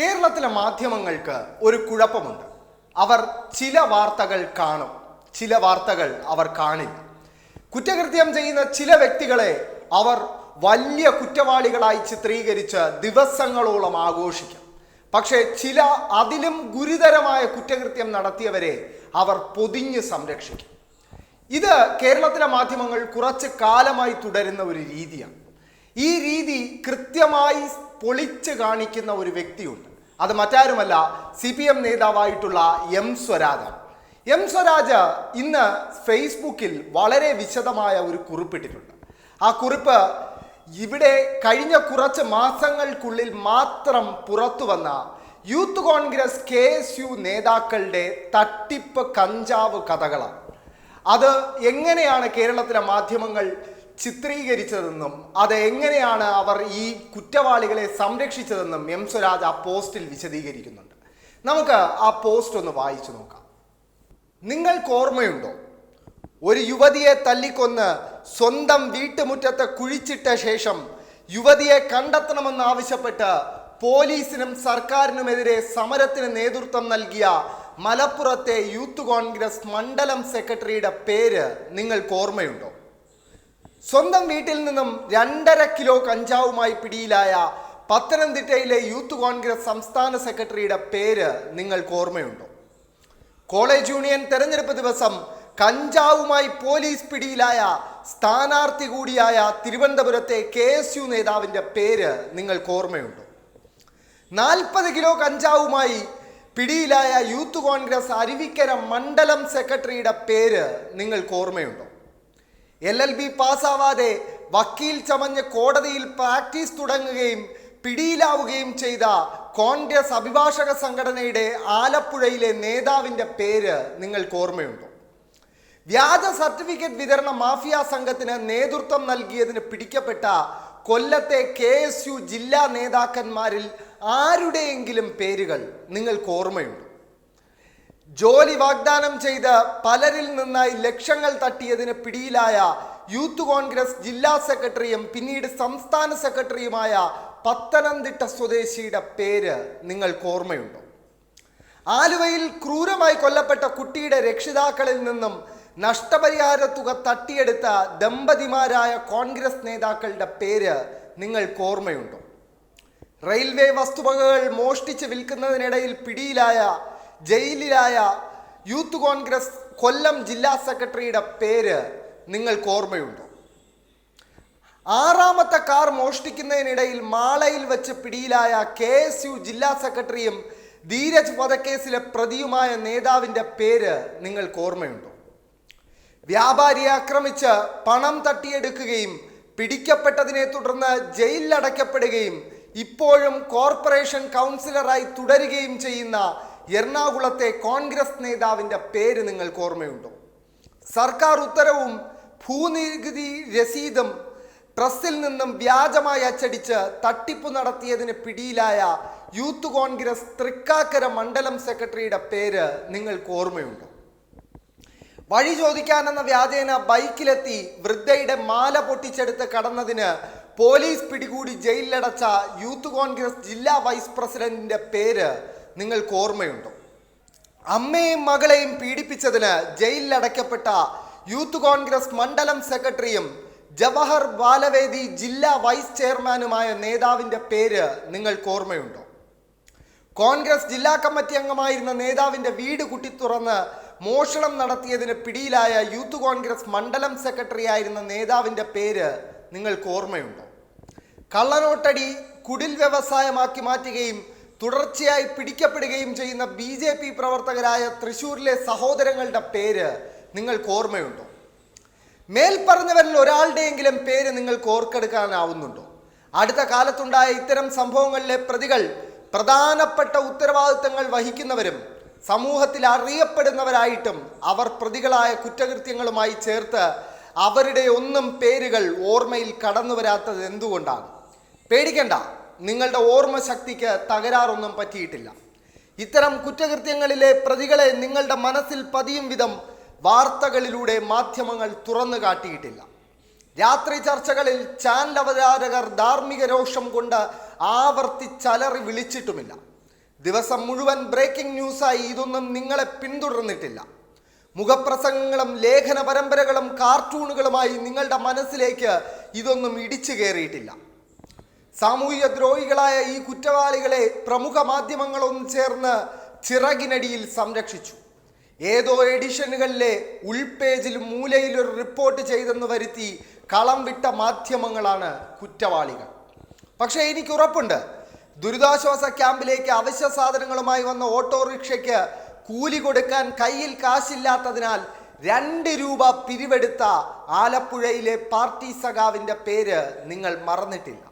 കേരളത്തിലെ മാധ്യമങ്ങൾക്ക് ഒരു കുഴപ്പമുണ്ട്. അവർ ചില വാർത്തകൾ കാണും. ചില വാർത്തകൾ അവർ കാണില്ല. കുറ്റകൃത്യം ചെയ്യുന്ന ചില വ്യക്തികളെ അവർ വലിയ കുറ്റവാളികളായി ചിത്രീകരിച്ച് ദിവസങ്ങളോളം ആഘോഷിക്കും. പക്ഷേ ചില അതിലും ഗുരുതരമായ കുറ്റകൃത്യം നടത്തിയവരെ അവർ പൊതിഞ്ഞ് സംരക്ഷിക്കും. ഇത് കേരളത്തിലെ മാധ്യമങ്ങൾ കുറച്ച് കാലമായി തുടരുന്ന ഒരു രീതിയാണ്. ഈ രീതി കൃത്യമായി പൊളിച്ച് കാണിക്കുന്ന ഒരു വ്യക്തിയുണ്ട്. അത് മറ്റാരുമല്ല സി പി എം നേതാവായിട്ടുള്ള എം സ്വരാജ്. എം സ്വരാജ് ഇന്ന് ഫേസ്ബുക്കിൽ വളരെ വിശദമായ ഒരു കുറിപ്പിട്ടിട്ടുണ്ട്. ആ കുറിപ്പ് ഇവിടെ കഴിഞ്ഞ കുറച്ച് മാസങ്ങൾക്കുള്ളിൽ മാത്രം പുറത്തു വന്ന youth Congress K S U നേതാക്കളുടെ തട്ടിപ്പ് കഞ്ചാവ് കഥകളാണ്. അത് എങ്ങനെയാണ് കേരളത്തിലെ മാധ്യമങ്ങൾ ചിത്രീകരിച്ചതെന്നും അത് എങ്ങനെയാണ് അവർ ഈ കുറ്റവാളികളെ സംരക്ഷിച്ചതെന്നും എം സ്വരാജ് ആ പോസ്റ്റിൽ വിശദീകരിക്കുന്നുണ്ട്. നമുക്ക് ആ പോസ്റ്റ് ഒന്ന് വായിച്ചു നോക്കാം. നിങ്ങൾക്ക് ഓർമ്മയുണ്ടോ? ഒരു യുവതിയെ തല്ലിക്കൊന്ന് സ്വന്തം വീട്ടുമുറ്റത്ത് കുഴിച്ചിട്ട ശേഷം യുവതിയെ കണ്ടെത്തണമെന്നാവശ്യപ്പെട്ട് പോലീസിനും സർക്കാരിനുമെതിരെ സമരത്തിന് നേതൃത്വം നൽകിയ മലപ്പുറത്തെ യൂത്ത് കോൺഗ്രസ് മണ്ഡലം സെക്രട്ടറിയുടെ പേര് നിങ്ങൾക്ക് ഓർമ്മയുണ്ടോ? സ്വന്തം വീട്ടിൽ നിന്നും രണ്ടര കിലോ കഞ്ചാവുമായി പിടിയിലായ പത്തനംതിട്ടയിലെ യൂത്ത് കോൺഗ്രസ് സംസ്ഥാന സെക്രട്ടറിയുടെ പേര് നിങ്ങൾക്ക് ഓർമ്മയുണ്ടോ? കോളേജ് യൂണിയൻ തെരഞ്ഞെടുപ്പ് ദിവസം കഞ്ചാവുമായി പോലീസ് പിടിയിലായ സ്ഥാനാർത്ഥി കൂടിയായ തിരുവനന്തപുരത്തെ കെ എസ് യു നേതാവിന്റെ പേര് നിങ്ങൾക്ക് ഓർമ്മയുണ്ടോ? നാൽപ്പത് കിലോ കഞ്ചാവുമായി പിടിയിലായ യൂത്ത് കോൺഗ്രസ് അരുവിക്കര മണ്ഡലം സെക്രട്ടറിയുടെ പേര് നിങ്ങൾക്ക് ഓർമ്മയുണ്ടോ? എൽ എൽ ബി പാസ്സാവാതെ വക്കീൽ ചമഞ്ഞ് കോടതിയിൽ പ്രാക്ടീസ് തുടങ്ങുകയും പിടിയിലാവുകയും ചെയ്ത കോൺഗ്രസ് അഭിഭാഷക സംഘടനയുടെ ആലപ്പുഴയിലെ നേതാവിന്റെ പേര് നിങ്ങൾക്ക് ഓർമ്മയുണ്ടോ? വ്യാജ സർട്ടിഫിക്കറ്റ് വിതരണ മാഫിയ സംഘത്തിന് നേതൃത്വം നൽകിയതിന് പിടിക്കപ്പെട്ട കൊല്ലത്തെ കെ ജില്ലാ നേതാക്കന്മാരിൽ ആരുടെയെങ്കിലും പേരുകൾ നിങ്ങൾക്ക് ഓർമ്മയുണ്ടോ? ജോലി വാഗ്ദാനം ചെയ്ത് പലരിൽ നിന്നായി ലക്ഷങ്ങൾ തട്ടിയതിന് പിടിയിലായ യൂത്ത് കോൺഗ്രസ് ജില്ലാ സെക്രട്ടറിയും പിന്നീട് സംസ്ഥാന സെക്രട്ടറിയുമായ പത്തനംതിട്ട സ്വദേശിയുടെ പേര് നിങ്ങൾക്ക് ഓർമ്മയുണ്ടോ? ആലുവയിൽ ക്രൂരമായി കൊല്ലപ്പെട്ട കുട്ടിയുടെ രക്ഷിതാക്കളിൽ നിന്നും നഷ്ടപരിഹാര തുക തട്ടിയെടുത്ത ദമ്പതിമാരായ കോൺഗ്രസ് നേതാക്കളുടെ പേര് നിങ്ങൾക്ക് ഓർമ്മയുണ്ടോ? റെയിൽവേ വസ്തുവകകൾ മോഷ്ടിച്ച് വിൽക്കുന്നതിനിടയിൽ പിടിയിലായ ജയിലിലായ യൂത്ത് കോൺഗ്രസ് കൊല്ലം ജില്ലാ സെക്രട്ടറിയുടെ പേര് നിങ്ങൾക്ക് ഓർമ്മയുണ്ടോ? ആറാമത്തെ കാർ മോഷ്ടിക്കുന്നതിനിടയിൽ മാളയിൽ വെച്ച് പിടിയിലായ കെ എസ് യു ജില്ലാ സെക്രട്ടറിയും ധീരജ് വധക്കേസിലെ പ്രതിയുമായ നേതാവിന്റെ പേര് നിങ്ങൾക്ക് ഓർമ്മയുണ്ടോ? വ്യാപാരിയെ ആക്രമിച്ച് പണം തട്ടിയെടുക്കുകയും പിടിക്കപ്പെട്ടതിനെ തുടർന്ന് ജയിലിലടയ്ക്കപ്പെടുകയും ഇപ്പോഴും കോർപ്പറേഷൻ കൗൺസിലറായി തുടരുകയും ചെയ്യുന്ന എറണാകുളത്തെ കോൺഗ്രസ് നേതാവിന്റെ പേര് നിങ്ങൾക്ക് ഓർമ്മയുണ്ടോ? സർക്കാർ ഉത്തരവും ഭൂനികുതി രസീതും പ്രസിൽ നിന്നും വ്യാജമായി അച്ചടിച്ച് തട്ടിപ്പ് നടത്തിയതിന് പിടിയിലായ യൂത്ത് കോൺഗ്രസ് തൃക്കാക്കര മണ്ഡലം സെക്രട്ടറിയുടെ പേര് നിങ്ങൾക്ക് ഓർമ്മയുണ്ടോ? വഴി ചോദിക്കാനെന്ന വ്യാജേന ബൈക്കിലെത്തി വൃദ്ധയുടെ മാല പൊട്ടിച്ചെടുത്ത് കടന്നതിന് പോലീസ് പിടികൂടി ജയിലിലടച്ച യൂത്ത് കോൺഗ്രസ് ജില്ലാ വൈസ് പ്രസിഡന്റിന്റെ പേര് നിങ്ങൾക്ക് ഓർമ്മയുണ്ടോ? അമ്മയും മകളെയും പീഡിപ്പിച്ചതിന് ജയിലിലടയ്ക്കപ്പെട്ട യൂത്ത് കോൺഗ്രസ് മണ്ഡലം സെക്രട്ടറിയും ജവഹർ ബാലവേദി ജില്ലാ വൈസ് ചെയർമാനുമായ നേതാവിന്റെ പേര് നിങ്ങൾക്ക് ഓർമ്മയുണ്ടോ? കോൺഗ്രസ് ജില്ലാ കമ്മിറ്റി അംഗമായിരുന്ന നേതാവിന്റെ വീട് കുട്ടി തുറന്ന് മോഷണം നടത്തിയതിന് പിടിയിലായ യൂത്ത് കോൺഗ്രസ് മണ്ഡലം സെക്രട്ടറി ആയിരുന്ന നേതാവിന്റെ പേര് നിങ്ങൾക്ക് ഓർമ്മയുണ്ടോ? കള്ളനോട്ടടി കുടിൽ വ്യവസായമാക്കി മാറ്റുകയും തുടർച്ചയായി പിടിക്കപ്പെടുകയും ചെയ്യുന്ന ബി ജെ പി പ്രവർത്തകരായ തൃശൂരിലെ സഹോദരങ്ങളുടെ പേര് നിങ്ങൾക്ക് ഓർമ്മയുണ്ടോ? മേൽപ്പറഞ്ഞവരിൽ ഒരാളുടെയെങ്കിലും പേര് നിങ്ങൾക്ക് ഓർക്കെടുക്കാനാവുന്നുണ്ടോ അടുത്ത കാലത്തുണ്ടായ ഇത്തരം സംഭവങ്ങളിലെ പ്രതികൾ പ്രധാനപ്പെട്ട ഉത്തരവാദിത്തങ്ങൾ വഹിക്കുന്നവരും സമൂഹത്തിൽ അറിയപ്പെടുന്നവരായിട്ടും അവർ പ്രതികളായ കുറ്റകൃത്യങ്ങളുമായി ചേർത്ത് അവരുടെ ഒന്നും പേരുകൾ ഓർമ്മയിൽ കടന്നു വരാത്തത് എന്തുകൊണ്ടാണ്? പേടിക്കണ്ട. നിങ്ങളുടെ ഓർമ്മശക്തിക്ക് തകരാറൊന്നും പറ്റിയിട്ടില്ല. ഇത്തരം കുറ്റകൃത്യങ്ങളിലെ പ്രതികളെ നിങ്ങളുടെ മനസ്സിൽ പതിയും വിധം വാർത്തകളിലൂടെ മാധ്യമങ്ങൾ തുറന്നു കാട്ടിയിട്ടില്ല. രാത്രി ചർച്ചകളിൽ ചാനൽ അവതാരകർ ധാർമ്മിക രോഷം കൊണ്ട് ആവർത്തിച്ചലറി വിളിച്ചിട്ടുമില്ല. ദിവസം മുഴുവൻ ബ്രേക്കിംഗ് ന്യൂസായി ഇതൊന്നും നിങ്ങളെ പിന്തുടർന്നിട്ടില്ല. മുഖപ്രസംഗങ്ങളും ലേഖന പരമ്പരകളും കാർട്ടൂണുകളുമായി നിങ്ങളുടെ മനസ്സിലേക്ക് ഇതൊന്നും ഇടിച്ചു കയറിയിട്ടില്ല. സാമൂഹിക ദ്രോഹികളായ ഈ കുറ്റവാളികളെ പ്രമുഖ മാധ്യമങ്ങളൊന്നും ചേർന്ന് ചിറകിനടിയിൽ സംരക്ഷിച്ചു. ഏതോ എഡിഷനുകളിലെ ഉൾപേജിൽ മൂലയിലൊരു റിപ്പോർട്ട് ചെയ്തെന്ന് വരുത്തി കളം വിട്ട മാധ്യമങ്ങളാണ് കുറ്റവാളികൾ. പക്ഷേ എനിക്ക് ഉറപ്പുണ്ട്. ദുരിതാശ്വാസ ക്യാമ്പിലേക്ക് അവശ്യ സാധനങ്ങളുമായി വന്ന ഓട്ടോറിക്ഷയ്ക്ക് കൂലി കൊടുക്കാൻ കയ്യിൽ കാശില്ലാത്തതിനാൽ രണ്ട് രൂപ പിരിവെടുത്ത ആലപ്പുഴയിലെ പാർട്ടി സഖാവിന്റെ പേര് നിങ്ങൾ മറന്നിട്ടില്ല.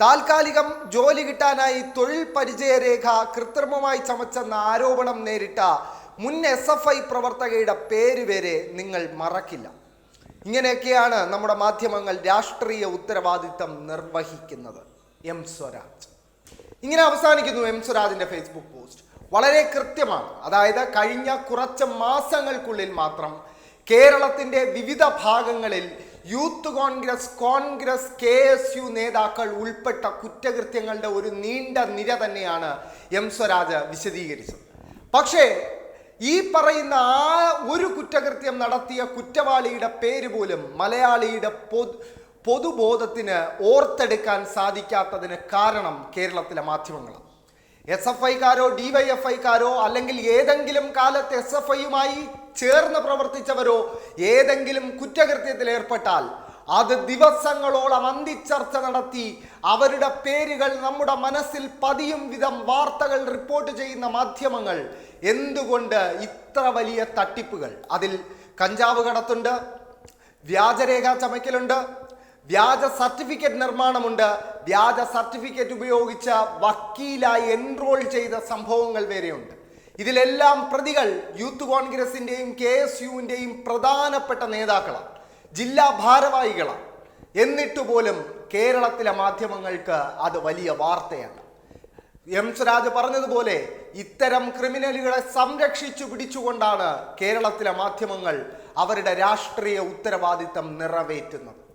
താൽക്കാലികം ജോലി കിട്ടാനായി തൊഴിൽ പരിചയരേഖ കൃത്രിമമായി ചമച്ചെന്ന ആരോപണം നേരിട്ട മുൻ എസ് എഫ് ഐ പ്രവർത്തകയുടെ പേര് വരെ നിങ്ങൾ മറക്കില്ല. ഇങ്ങനെയൊക്കെയാണ് നമ്മുടെ മാധ്യമങ്ങൾ രാഷ്ട്രീയ ഉത്തരവാദിത്തം നിർവഹിക്കുന്നത്. എം സ്വരാജ്. ഇങ്ങനെ അവസാനിക്കുന്നു എം സ്വരാജിന്റെ ഫേസ്ബുക്ക് പോസ്റ്റ് വളരെ കൃത്യമാണ്. അതായത് കഴിഞ്ഞ കുറച്ച് മാസങ്ങൾക്കുള്ളിൽ മാത്രം കേരളത്തിന്റെ വിവിധ ഭാഗങ്ങളിൽ youth Congress Congress K S U നേതാക്കൾ ഉൾപ്പെട്ട കുറ്റകൃത്യങ്ങളുടെ ഒരു നീണ്ട നിര തന്നെയാണ് എം സ്വരാജ് വിശദീകരിച്ചത്. പക്ഷേ ഈ പറയുന്ന ആ ഒരു കുറ്റകൃത്യം നടത്തിയ കുറ്റവാളിയുടെ പേര് പോലും മലയാളിയുടെ പൊതു പൊതുബോധത്തിന് ഓർത്തെടുക്കാൻ സാധിക്കാത്തതിന് കാരണം കേരളത്തിലെ മാധ്യമങ്ങളാണ്. എസ് എഫ് ഐക്കാരോ ഡിവൈഎഫ്ഐക്കാരോ അല്ലെങ്കിൽ ഏതെങ്കിലും കാലത്ത് എസ് എഫ് ഐയുമായി ചേർന്ന് പ്രവർത്തിച്ചവരോ ഏതെങ്കിലും കുറ്റകൃത്യത്തിൽ ഏർപ്പെട്ടാൽ അത് ദിവസങ്ങളോളം അന്തിച്ചർച്ച നടത്തി അവരുടെ പേരുകൾ നമ്മുടെ മനസ്സിൽ പതിയും വിധം വാർത്തകൾ റിപ്പോർട്ട് ചെയ്യുന്ന മാധ്യമങ്ങൾ. എന്തുകൊണ്ട് ഇത്ര വലിയ തട്ടിപ്പുകൾ? അതിൽ കഞ്ചാവ് കടത്തുണ്ട് വ്യാജരേഖ ചമയ്ക്കലുണ്ട് വ്യാജ സർട്ടിഫിക്കറ്റ് നിർമ്മാണമുണ്ട്. വ്യാജ സർട്ടിഫിക്കറ്റ് ഉപയോഗിച്ച് വക്കീലായി എൻറോൾ ചെയ്ത സംഭവങ്ങൾ വരെയുണ്ട് ഇതിലെല്ലാം പ്രതികൾ യൂത്ത് കോൺഗ്രസിന്റെയും കെ എസ് യുവിന്റെയും പ്രധാനപ്പെട്ട നേതാക്കളാണ്. ജില്ലാ ഭാരവാഹികളാണ്. എന്നിട്ട് പോലും കേരളത്തിലെ മാധ്യമങ്ങൾക്ക് അത് വലിയ വാർത്തയാണ്. എം സ്വരാജ് പറഞ്ഞതുപോലെ ഇത്തരം ക്രിമിനലുകളെ സംരക്ഷിച്ചു പിടിച്ചുകൊണ്ടാണ് കേരളത്തിലെ മാധ്യമങ്ങൾ അവരുടെ രാഷ്ട്രീയ ഉത്തരവാദിത്തം നിറവേറ്റുന്നത്.